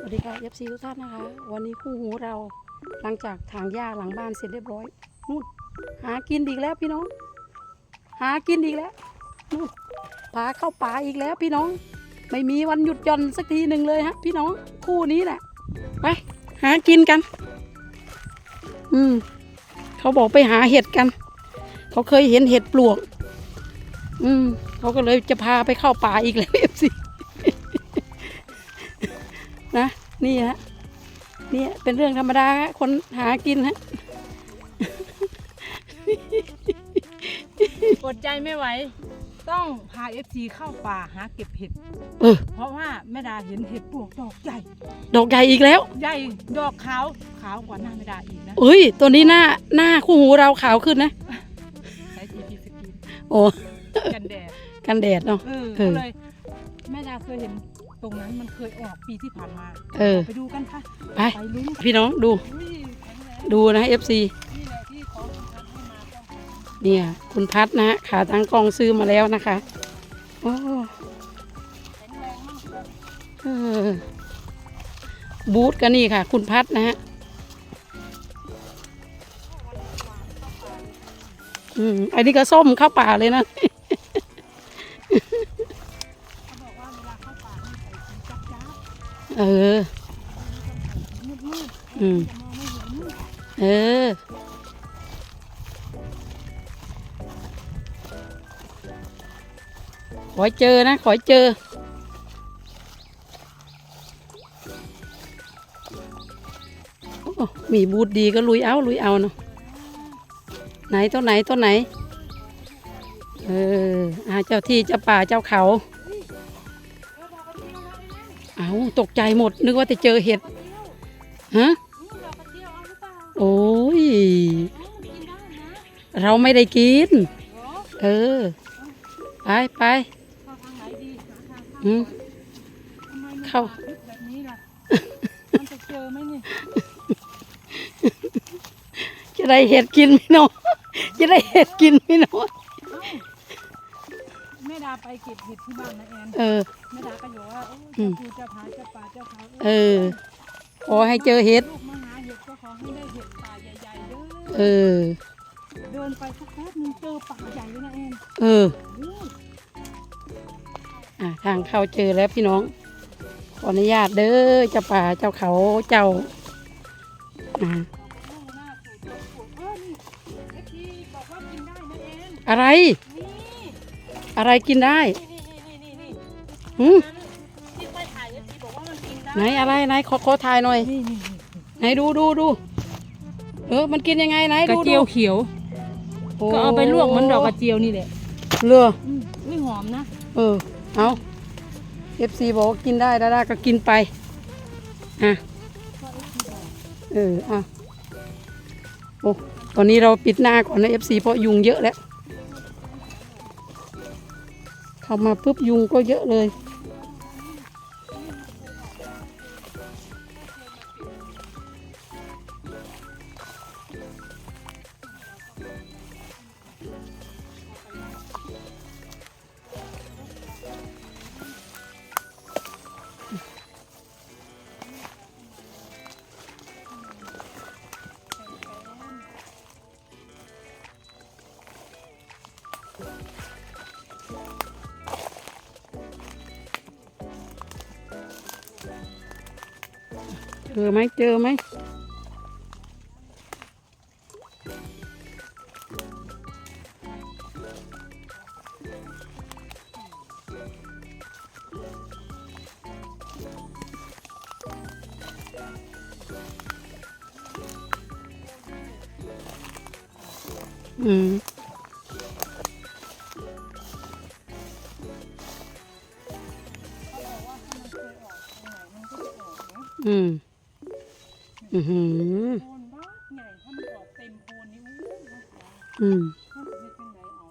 สวัสดีค่ะเอฟซีทุกท่านนะคะ วันนี้คู่หูเราหลังจากถางหญ้าหลังบ้านเสร็จเรียบร้อยนู่นหากินอีกแล้วพี่น้อง หากินอีกแล้วนู่นพาเข้าป่าอีกแล้วพี่น้อง ไม่มีวันหยุดหย่อนสักทีหนึ่งเลยฮะ พี่น้องคู่นี้แหละไปหากินกัน อืมเขาบอกไปหาเห็ดกัน เขาเคยเห็นเห็ดปลวก อืมเขาก็เลยจะพาไปเข้าป่าอีกแล้วเอฟซี นะนี่ฮะนี่เป็นเรื่องธรรมดาฮะคนหากินฮะอดใจไม่ไหว ต้องพาเอฟซีเข้าป่าหาเก็บเห็ด เออ เพราะว่าแม่ดาเห็นเห็ดปลวกดอกใหญ่ ดอกใหญ่อีกแล้ว ใหญ่ดอกขาวขาวกว่าหน้าแม่ดาอีกนะเอ้ย ตัวนี้หน้าหน้าคู่หูเราขาวขึ้นนะ ใช้ทีพีสกินโอ้กันแดดกันแดดเนาะ เออเออก็เลยแม่ดาเคยเห็น ตรงนั้นมันเคยออกปีที่ผ่านมา เออ ไปดูกันค่ะ ไป ไปลุ้นพี่น้องดู อุ้ยแข็งแรงดูนะ FC นี่แหละที่ของสำคัญให้มาต้องเนี่ย คุณพัดนะฮะขาตั้งกล้องซื้อมาแล้วนะคะ โอ้แข็งแรงมากเออบูธก็นี่ค่ะ คุณพัดนะฮะอืมอันนี้ก็ส้มเข้าป่าเลยนะ เออ อืมจะมอเออ ขอเจอนะ ขอเจอโอ้มีบูธดีก็ลุยเอา ลุยเอาเนาะ ไหนตัวไหนตัวไหน เอออาเจ้าที่เจ้าป่าเจ้าเขา ตกใจหมด นึกว่าจะเจอเห็ดฮะโอ้ย เราไม่ได้กิน เออ ไปไปเข้าทางไหนดีหาทางอืมทำไมมันเข้าป่ลึกแบบนี้ล่ะมันจะเจอไหมนี่จะได้เห็ดกินไหมเนาะจะได้เห็ดกินไหมเนาะแม่ ดาไปเก็บเห็ดที่บ้านนะแอนเออ แม่ดาก็อยู่ว่าโอ้อืมเจ้าภูเจ้าผาเจ้าป่าเจ้าเขาเออ ขอให้เจอเห็ด ลูกมาหาเห็ดก็ขอให้ได้เห็ดป่าใหญ่ๆเด้อเออ เดินไปสักแป๊บนึงเจอป่าใหญ่เลยนะแอนเออโอ้ยอะทางเข้าเจอแล้วพี่น้อง ขออนุญาตเด้อเจ้าป่าเจ้าเขาเจ้าอ่าโอ้หน้าสวยจังสวยเออนี่ไอ้ที่บอกว่ากินได้นะแอนอะไรนี่ อะไรกินได้นี่นี่นี่นี่หืมที่ไปถ่ายไอ้ที่บอกว่ามันกินได้ไหนอะไรไหนขอขอถ่ายหน่อย นี่นี่ไหนดูดูดูเออมันกินยังไงไหนกระดูเจียวเขียวดูก็เอาไปลวกเหมือนดอกกระเจียวนี่แหละเลืออืมอุ้ยหอมนะเออเอาเอฟซีบอกว่ากินได้ได้ก็กินไปอะเอออะโอ้ตอนนี้เราปิดหน้าก่อนนะเอฟซีเพราะยุงเยอะแล้ว เข้ามาปุ๊บยุงก็เยอะเลย จอไหมเจอไหมอืม อือหือโคนบ้าใหญ่ถ้ามันออกเต็มโคนนี่อู้ยมันหอมอืมถ้าจะเป็นจังไดเอา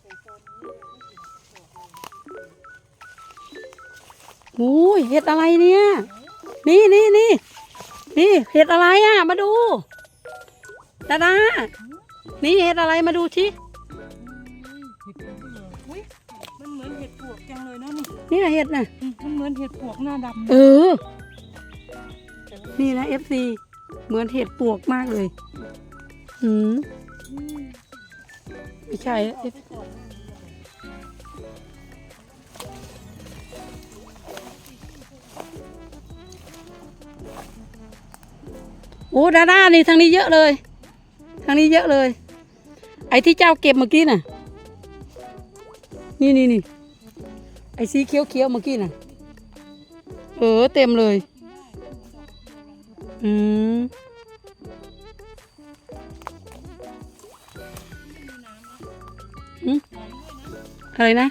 ใส่โซนนี้เลยไม่ถึงโอ้ยเห็ดอะไรเนี่ย นี่นี่นี่นี่เห็ดอะไรอะ มาดูดาดานี่เห็ดอะไรมาดูชิอุ้ยเห็ดปวกเหรออุ้ยมันเหมือนเห็ดปวกจังเลยเนาะนี่เนี่ยเห็ดน่ะ อืมมันเหมือนเห็ดปวกหน้าดำเออ นี่นะ FC เหมือนเห็ดปวกมากเลยอืมไม่ใช่ F โอ้ดาด้านี่ทางนี้เยอะเลย ทางนี้เยอะเลย ไอ้ที่เจ้าเก็บเมื่อกี้น่ะ นี่นี่นี่ไอ้สีเขียวเขียวเมื่อกี้น่ะ เออเต็มเลย อืมอะไรนะ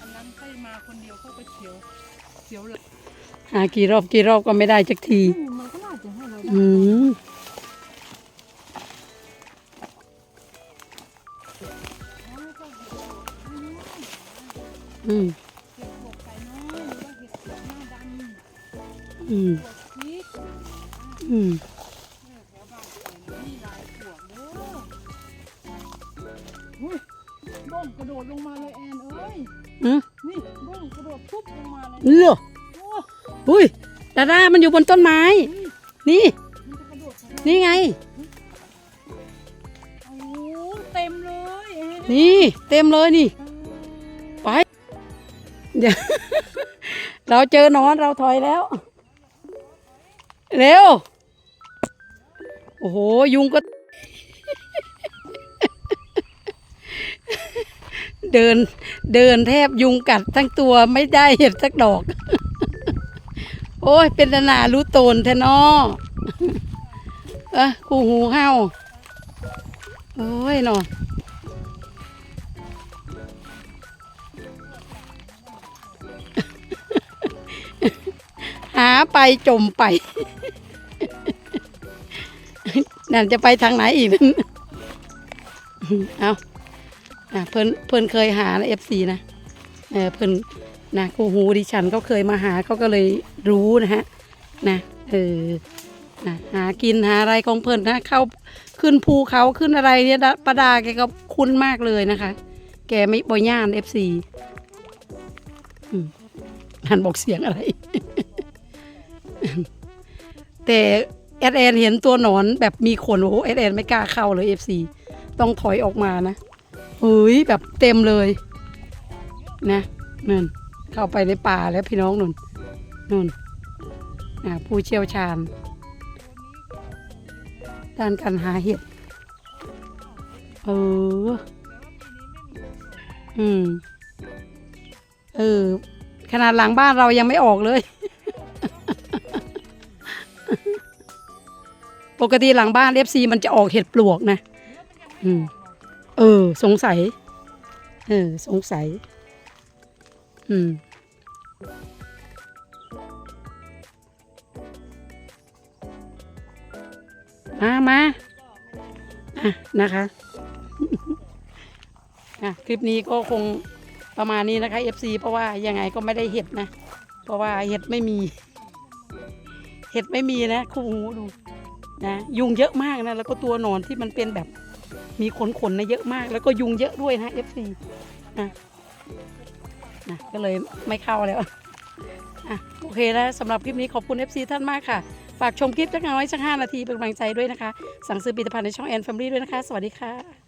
อันนั้นใครมาคนเดียวเขาก็เขียวเขียว หากี่รอบกี่รอบก็ไม่ได้จักทีอืมมันก็น่าจะให้เราได้อืมอืมเห็ดปวกไก่น้อยหรือว่าเห็ดปวกหน้าดำอืมปวกพริกอืมเนี่ยแถวบ้านเองนี่ลายปวกเด้ออุ้ยบ้องกระโดดลงมาเลยแอนเอ้ย อืม นี่บ้องกระโดดปุ๊บลงมาเลยเหรอโอ้อุ้ยดาด้ามันอยู่บนต้นไม้ นี่ มันจะกระโดดมานี่ไง โอ้เต็มเลยแอนนี่เต็มเลยนี่ ไปเดี๋ยว เราเจอหนอนเราถอยแล้ว เร็ว โอ้โห ยุงก็ เดินเดินแทบยุงกัดทั้งตัวไม่ได้เห็ดสักดอก โอ้ย เป็นนารู้โตนแท้นอเอ้คู่หูเห่าโอ้ยนอหาไปจมไป นั่นจะไปทางไหนอีกนั่นเอา อะเพิ่นเพิ่นเคยหาเอฟซีนะเออเพิ่นนะกูหูดิฉันก็เคยมาหาเขาก็เลยรู้นะฮะนะเออนะหากินหาอะไรของเพิ่นนะเข้าขึ้นภูเขาขึ้นอะไรเนี่ยประดาแกก็คุ้นมากเลยนะคะ แกไม่บ่ย่านเอฟซีหันบอกเสียงอะไร แต่แอดแอนเห็นตัวหนอนแบบมีขนโอ้แอดแอนไม่กล้าเข้าเลยเอฟซีต้องถอยออกมานะ เฮ้ยแบบเต็มเลย นะนั่นเข้าไปในป่าแล้วพี่น้องนุ่นนุ่นอ่าผู้เชี่ยวชาญ ด้านการหาเห็ดเออ อืม เออ ขนาดหลังบ้านเรายังไม่ออกเลย ปกติหลังบ้านเอฟซีมันจะออกเห็ดปลวกนะ อืม เออ สงสัย เออ สงสัย อืม มามาอะ นะคะอะคลิปนี้ก็คงประมาณนี้นะคะ FC เพราะว่ายังไงก็ไม่ได้เห็ดนะ เพราะว่าเห็ดไม่มี เห็ดไม่มีนะคู่หูดูนะ ยุงเยอะมากนะ แล้วก็ตัวหนอนที่มันเป็นแบบ มีขนขนนะเยอะมาก แล้วก็ยุงเยอะด้วยนะ FC นะนะก็เลยไม่เข้าแล้วอะโอเคแล้วสำหรับคลิปนี้ขอบคุณ FC ท่านมากค่ะ ฝากชมคลิปสักน้อยสักห้านาทีเป็นกำลังใจด้วยนะคะ สั่งซื้อผลิตภัณฑ์ในช่องแอนแฟมิลี่ด้วยนะคะ สวัสดีค่ะ